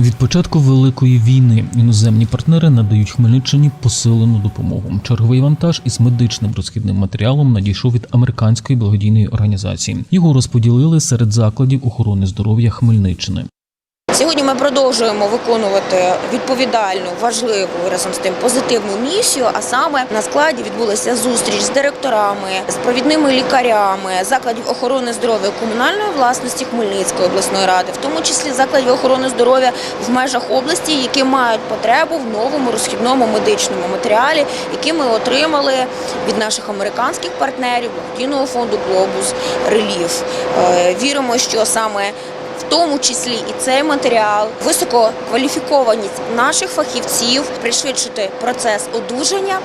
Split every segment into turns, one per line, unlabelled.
Від початку великої війни іноземні партнери надають Хмельниччині посилену допомогу. Черговий вантаж із медичним розхідним матеріалом надійшов від американської благодійної організації. Його розподілили серед закладів охорони здоров'я Хмельниччини.
Сьогодні ми продовжуємо виконувати відповідальну, важливу разом з тим позитивну місію. А саме на складі відбулася зустріч з директорами, з провідними лікарями закладів охорони здоров'я комунальної власності Хмельницької обласної ради, в тому числі закладів охорони здоров'я в межах області, які мають потребу в новому розхідному медичному матеріалі, який ми отримали від наших американських партнерів благодійного фонду Глобус Реліф. Е, Віримо, що саме в тому числі і цей матеріал, висококваліфікованість наших фахівців, пришвидшити процес одужання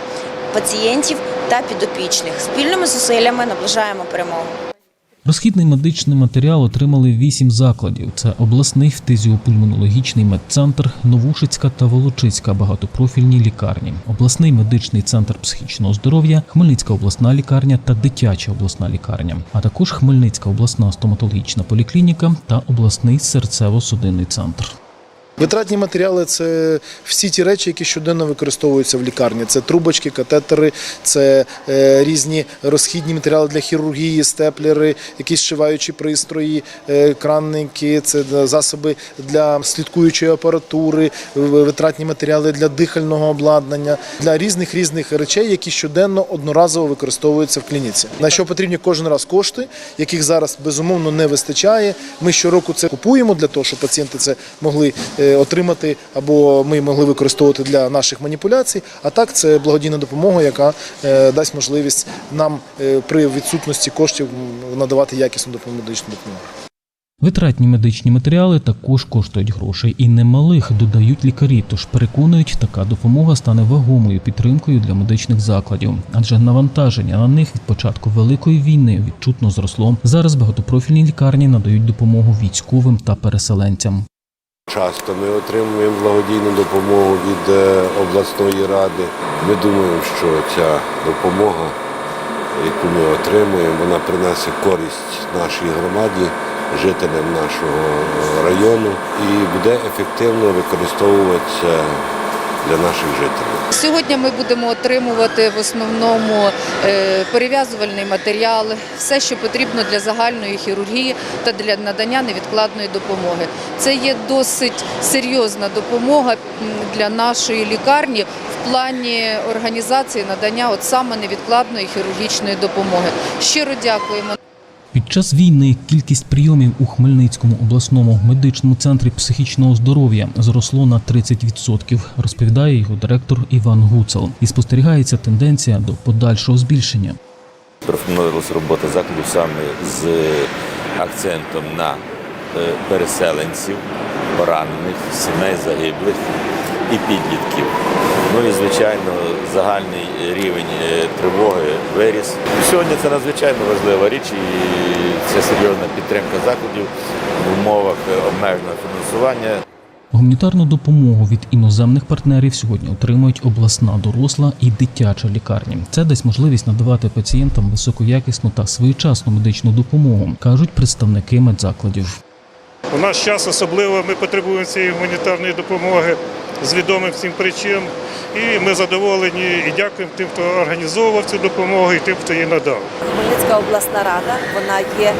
пацієнтів та підопічних. Спільними зусиллями наближаємо перемогу.
Розхідний медичний матеріал отримали вісім закладів: це обласний фтизіопульмонологічний медцентр, Новушицька та Волочиська багатопрофільні лікарні, обласний медичний центр психічного здоров'я, Хмельницька обласна лікарня та дитяча обласна лікарня, а також Хмельницька обласна стоматологічна поліклініка та обласний серцево-судинний центр.
Витратні матеріали це всі ті речі, які щоденно використовуються в лікарні. Це трубочки, катетери, це е, різні розхідні матеріали для хірургії, степлери, якісь шиваючі пристрої, е, кранники, це засоби для слідкуючої апаратури, витратні матеріали для дихального обладнання, для різних різних речей, які щоденно одноразово використовуються в клініці. На що потрібні кожен раз кошти, яких зараз безумовно не вистачає. Ми щороку це купуємо для того, щоб пацієнти це могли е, отримати або ми могли використовувати для наших маніпуляцій. А так це благодійна допомога, яка е, дасть можливість нам е, при відсутності коштів надавати якісну допомогу допомогу.
Витратні медичні матеріали також коштують грошей і немалих, додають лікарі. Тож переконують, така допомога стане вагомою підтримкою для медичних закладів, адже навантаження на них від початку великої війни відчутно зросло. Зараз багатопрофільні лікарні надають допомогу військовим та переселенцям.
Часто ми отримуємо благодійну допомогу від е, обласної ради. Ми думаємо, що ця допомога, яку ми отримуємо, вона принесе користь нашій громаді, жителям нашого е, району і буде ефективно використовуватися для наших жителів.
Сьогодні ми будемо отримувати в основному е, перев'язувальний матеріал, все, що потрібно для загальної хірургії та для надання невідкладної допомоги. Це є досить серйозна допомога для нашої лікарні в плані організації надання от саме невідкладної хірургічної допомоги. Щиро дякуємо.
Під час війни кількість прийомів у Хмельницькому обласному медичному центрі психічного здоров'я зросло на 30%, розповідає його директор Іван Гуцел. І спостерігається тенденція до подальшого збільшення.
Профінувалася робота закладів саме з акцентом на е, переселенців, поранених, сімей загиблих і підлітків. Ну і звичайно, загальний рівень е, тривоги виріс. Сьогодні це надзвичайно важлива річ і це серйозна підтримка закладів в умовах обмеженого фінансування.
Гуманітарну допомогу від іноземних партнерів сьогодні отримують обласна доросла і дитяча лікарні. Це дасть можливість надавати пацієнтам високоякісну та своєчасну медичну допомогу, кажуть представники медзакладів.
У наш час особливо ми потребуємо цієї гуманітарної допомоги з відомих всім причин. І ми задоволені і дякуємо тим, хто організовував цю допомогу, і тим, хто її надав.
Хмельницька обласна рада вона є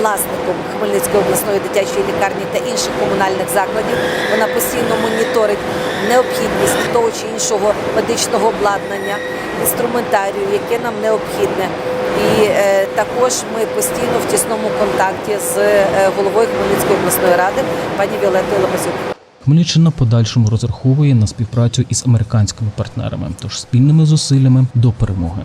власником Хмельницької обласної дитячої лікарні та інших комунальних закладів. Вона постійно моніторить необхідність того чи іншого медичного обладнання, інструментарію, яке нам необхідне. І е, також ми постійно в тісному контакті з е, головою Хмельницької обласної ради пані Віолетою Ламазюк.
Хмельниччина подальшому розраховує на співпрацю із американськими партнерами, тож спільними зусиллями до перемоги.